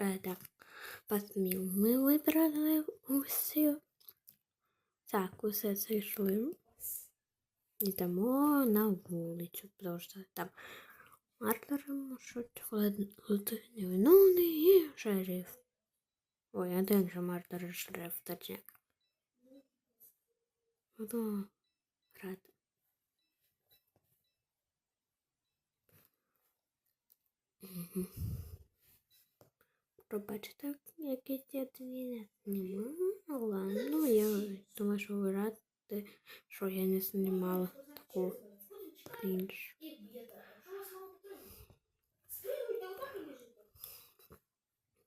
Е, так, пасміл. Ми вибрали усі. Так, усе зайшли. Йдемо на вулицю, що там Мартер можуть невиновний і шериф. Ой, один же Мартер і шериф, точняк. Буду грати. Угу. Пробачте, якийсь я не знімала. Ну, я думаю, що ви раді, що я не знімала таку крінж.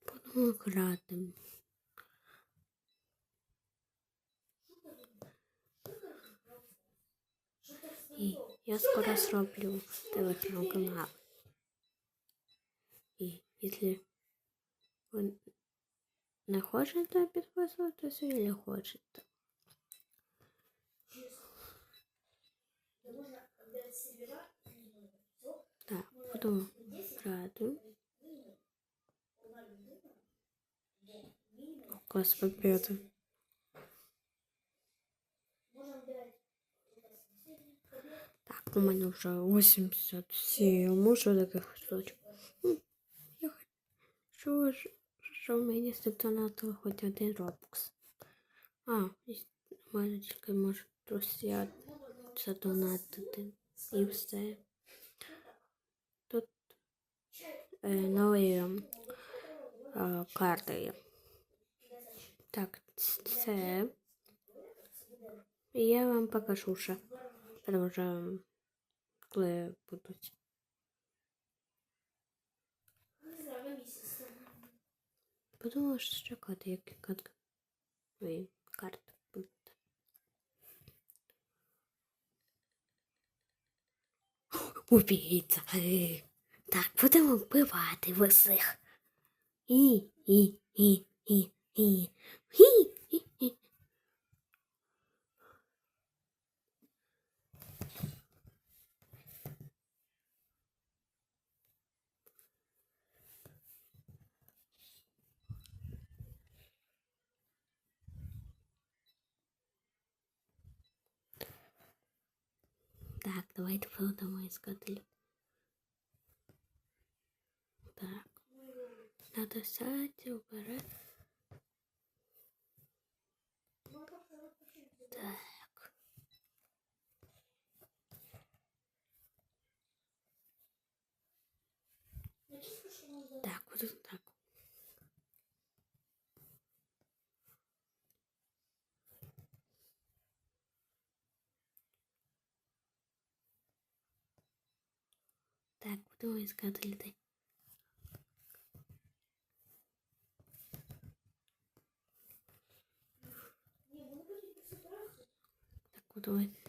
Будемо грати. І я скоро зроблю телеграм-канал. І якщо ви не хочете підписуватися или хочете. Так, буду грати. Клас победы. Так, у мене вже 87, може таких штучок. М, Я хочу, що мені задонатили хоч один робокс. А, мене тільки може друзі задонатити. І все. Тут е, нові е, карти. Так, це. Я вам покажу ще. Потому що коли будуть. Подумала, що чекати, як катка. Ой, карта будуть. Убійця. Так, будемо вбивати висих. усіх. І, і, і, і, і. Так, давайте будемо искати. Так. Надо сядь. Так. Так, вот так. Так, будемо іскати людей. Так, будемо.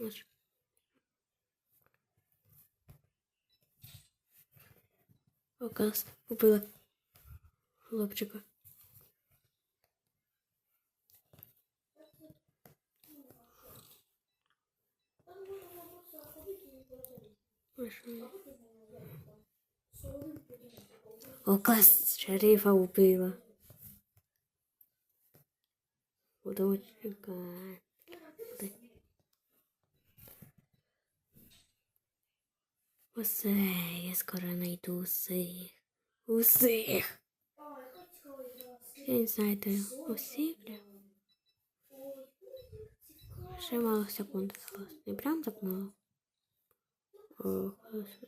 Ось. Оказ убила хлопчика. Оказ шерифа убила. Будемо Усе, я скоро найду усіх. Усіх. Я не знаю, де усі. Ще мало секунд залишилось. Не прям так мало. О, хтось.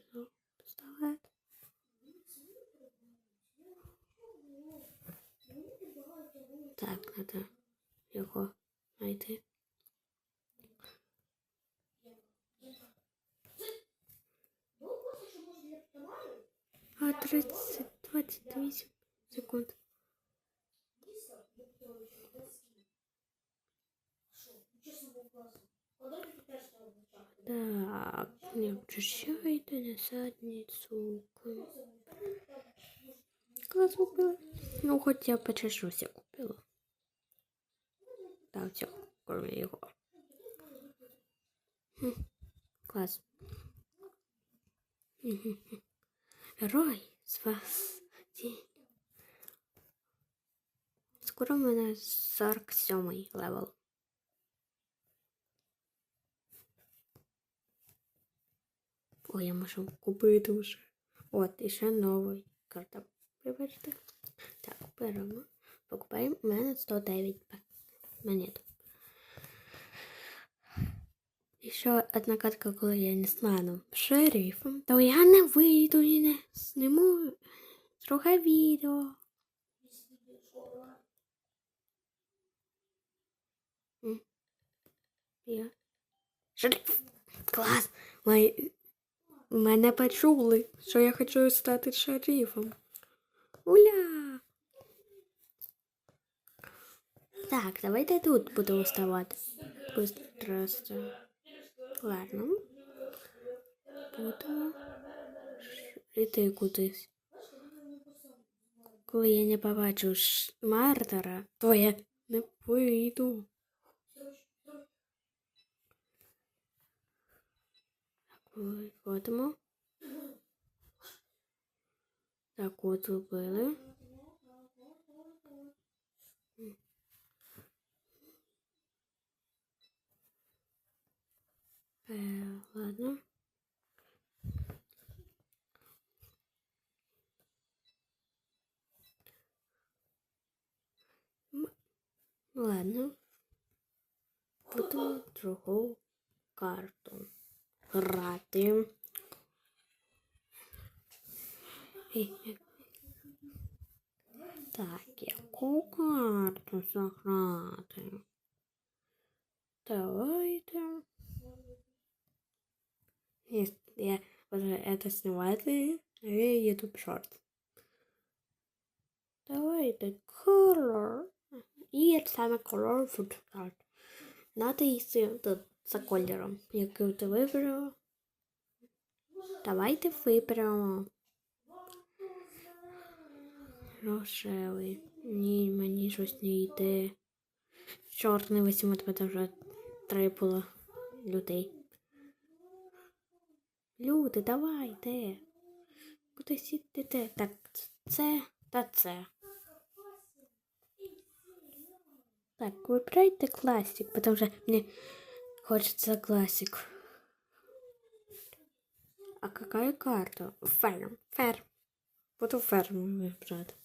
Так, надо його знайти. 30, 28 секунд. Так, не обчищайте на задницу. Класс купила. Ну, хоть я почешуся купила. Так, все, кроме його. Хм, Клас. Мгм. Герой з вас. Скоро в мене 47 левел. О, я можу купити вже. От, і ще новий карта. Вибачте. Так, беремо. Покупаємо. У мене 109 пак- монет. І ще одна картка, коли я не стану шерифом, то я не вийду і не сниму друге відео. Я. Шериф! Клас! Мої... Мене почули, що я хочу стати шерифом. Уля! Так, давайте тут буду вставати. Быстро. Ладно. Будемо йти кудись. Коли я не побачу ш- то я не вийду. Так, виходимо. Так, от зробили. Е, ладно. М, Ладно. Буду другу карту грати. Так, яку карту заграти? Давайте. Я уже это снимаю, я шорт. Давайте color. І саме. Надо йти тут за кольором, який ти вибрав. Давайте виберемо. Рожевий. Ні, мені щось не йде. Чорний візьму, тому вже три було людей. Люди, давайте. Куди сідете? Так, це та це. Так, вибирайте классик, потому что мне хочется классик. А какая карта? Ферм. Ферм. Буду ферму выбирать.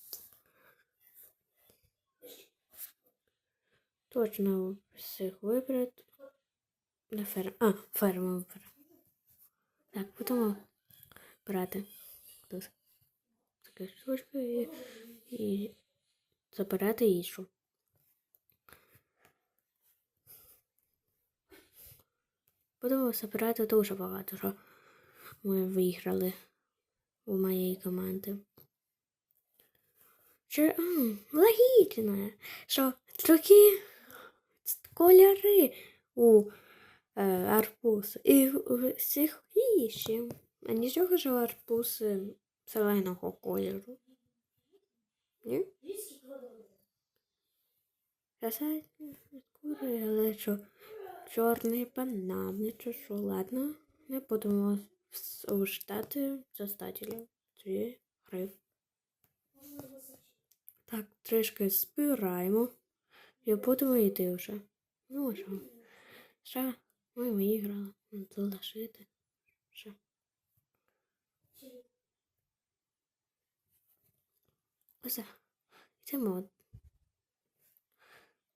Точно всіх вибрати. На ферм. А, ферму вибрати. Так, будемо брати тут таке штучку і, і забирати іншу. Будемо забирати дуже багато, що ми виграли у моєї команди. Що, логічно, що трохи кольори у е, арбуз і всіх інші. А нічого ж арбуз е, зеленого кольору. Ні? Краса кури, але що чорний банан, чи що, ладно, не будемо штати застателя цієї гри. Так, трішки збираємо і будемо йти вже. Ну, що? Ще ми виграли. Залишити. Ще. Ось. Йдемо.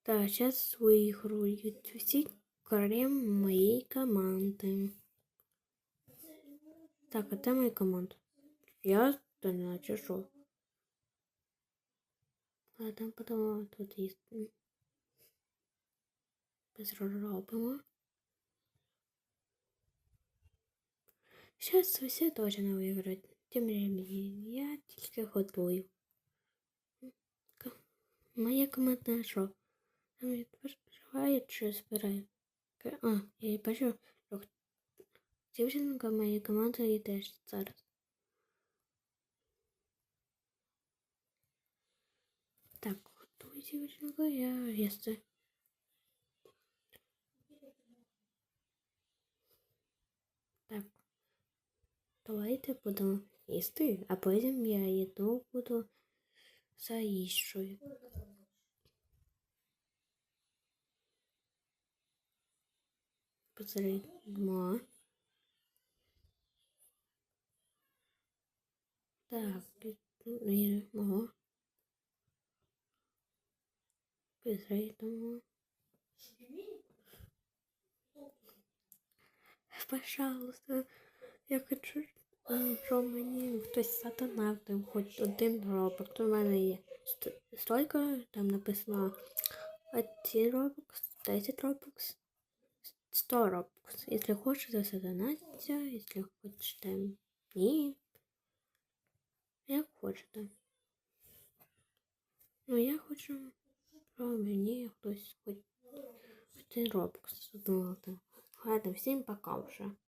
Так, зараз виграють всі крім моєї команди. Так, а де моя команда? Я то наче що? Ладно, потім тут є. Безробимо. Зараз всі точно виграють. Тим временем я тільки готую. Моя команда що? Там відпочиває чи збирає? Ка- А, я бачу, що х- дівчинка моєї команди йде зараз. Так, готуй дівчинка, я їсти. Так. Давайте будемо їсти, а потім я їду буду за їжею. Позримо. Так, їмо. Позримо. Пожалуйста, я хочу, м, щоб мені хтось там хоч один робок. В мене є ст- там написано 1 робокс, 10 робокс, 100 робокс. Якщо хочете, задонатьте, якщо хочете, ні. Як хочете. Ну, я хочу, щоб мені хтось хоч один робокс задонатив. Ладно, всім пока вже.